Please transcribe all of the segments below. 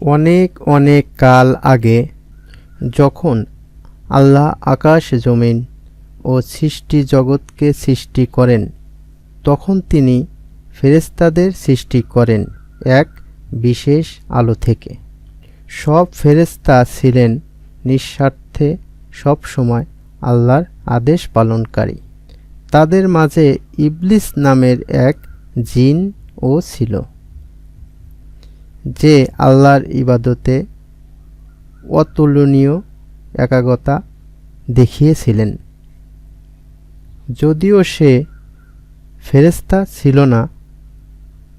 অনেক অনেক কাল আগে যখন আল্লাহ আকাশ জমিন ও সৃষ্টি জগৎকে সৃষ্টি করেন, তখন তিনি ফেরেস্তাদের সৃষ্টি করেন এক বিশেষ আলো থেকে। সব ফেরেশতা ছিলেন নিঃস্বার্থে সব সময় আল্লাহর আদেশ পালনকারী। তাদের মাঝে ইবলিস নামের এক জিন ও ছিল। যে আল্লাহর ইবাদতে অতুলনীয় একাগ্রতা দেখিয়েছিলেন। যদিও সে ফেরেশতা ছিল না,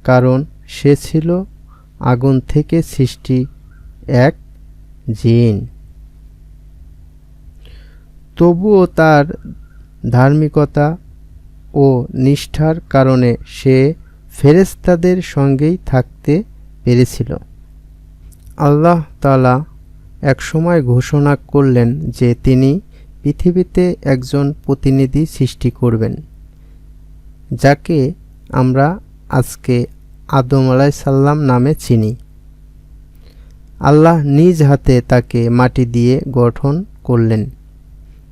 কারণ সে ছিল আগুন থেকে সৃষ্টি এক জিন। তবুও তার ধার্মিকতা ও নিষ্ঠার কারণে সে ফেরেস্তাদের সঙ্গেই থাকতে পেরেছিল। আল্লাহ তালা একসময় ঘোষণা করলেন যে তিনি পৃথিবীতে একজন প্রতিনিধি সৃষ্টি করবেন, যাকে আমরা আজকে আদম আলাইসাল্লাম নামে চিনি। আল্লাহ নিজ হাতে তাকে মাটি দিয়ে গঠন করলেন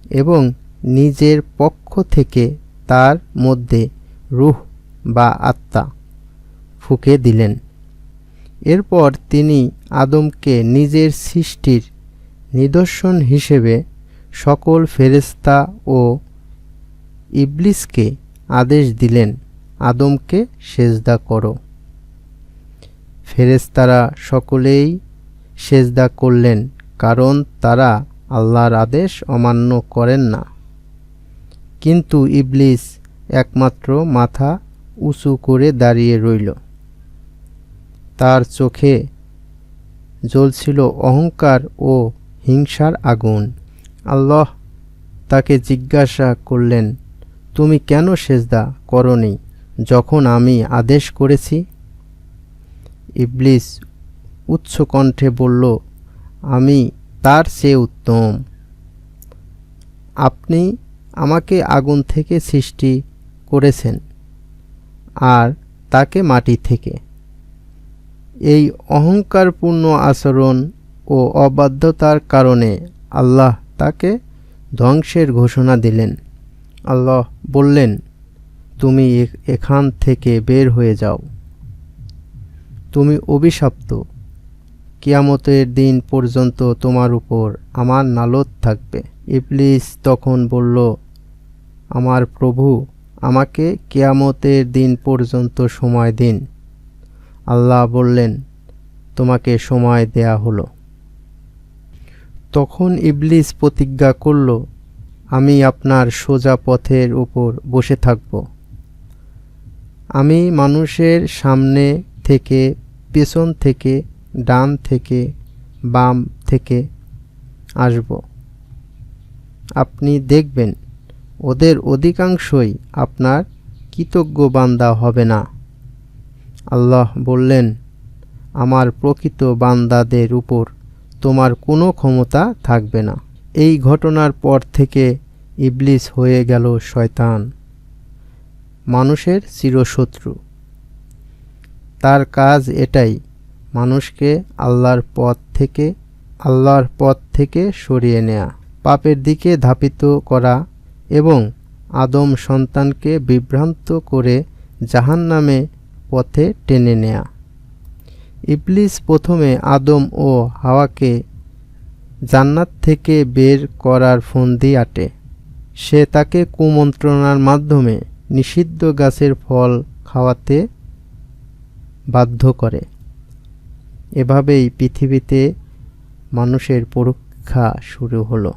এবং নিজের পক্ষ থেকে তার মধ্যে রুহ বা আত্মা ফুঁকে দিলেন। এরপর তিনি আদমকে নিজের সৃষ্টির নিদর্শন হিসেবে সকল ফেরেশতা ও ইবলিসকে আদেশ দিলেন, আদমকে সেজদা করো। ফেরেশতারা সকলেই সেজদা করলেন, কারণ তারা আল্লাহর আদেশ অমান্য করেন না। কিন্তু ইবলিস একমাত্র মাথা উঁচু করে দাঁড়িয়ে রইল। তার চোখে জ্বলছিল অহংকার ও হিংসার আগুন। আল্লাহ তাকে জিজ্ঞাসা করলেন, তুমি কেন সেজদা করনি যখন আমি আদেশ করেছি? ইবলিস উচ্চ কণ্ঠে বলল, আমি তার চেয়ে উত্তম। আপনি আমাকে আগুন থেকে সৃষ্টি করেছেন আর তাকে মাটি থেকে এই অহংকারপূর্ণ আচরণ ও অবাধ্যতার কারণে আল্লাহ তাকে ধ্বংসের ঘোষণা দিলেন। আল্লাহ বললেন, তুমি এখান থেকে বের হয়ে যাও। তুমি অভিশপ্ত। কিয়ামতের দিন পর্যন্ত তোমার উপর আমার নালত থাকবে। ইবলিস তখন বলল, আমার প্রভু, আমাকে কেয়ামতের দিন পর্যন্ত সময় দিন। আল্লাহ বললেন, তোমাকে সময় দেয়া হলো। তখন ইবলিস প্রতিজ্ঞা করল, আমি আপনার সোজা পথের উপর বসে থাকব। আমি মানুষের সামনে থেকে, পেছন থেকে, ডান থেকে, বাম থেকে আসব। আপনি দেখবেন, ওদের অধিকাংশই আপনার কৃতজ্ঞ বান্দা হবে না। আল্লাহ বললেন, আমার প্রকৃত বান্দাদের উপর তোমার কোনো ক্ষমতা থাকবে না। এই ঘটনার পর থেকে ইবলিস হয়ে গেল শয়তান, মানুষের চিরশত্রু। তার কাজ এটাই, মানুষকে আল্লাহর পথ থেকে, আল্লাহর পথ থেকে সরিয়ে নেয়া, পাপের দিকে ধাপিত করা এবং আদম সন্তানকে বিভ্রান্ত করে জাহান্নামে পথে টেনে নেয়া। ইবলিস প্রথমে আদম ও হাওয়াকে জান্নাত থেকে বের করার ফন্দি আটে। সে তাকে কুমন্ত্রণার মাধ্যমে নিষিদ্ধ গাছের ফল খাওয়াতে বাধ্য করে। এভাবেই পৃথিবীতে মানুষের পরীক্ষা শুরু হলো।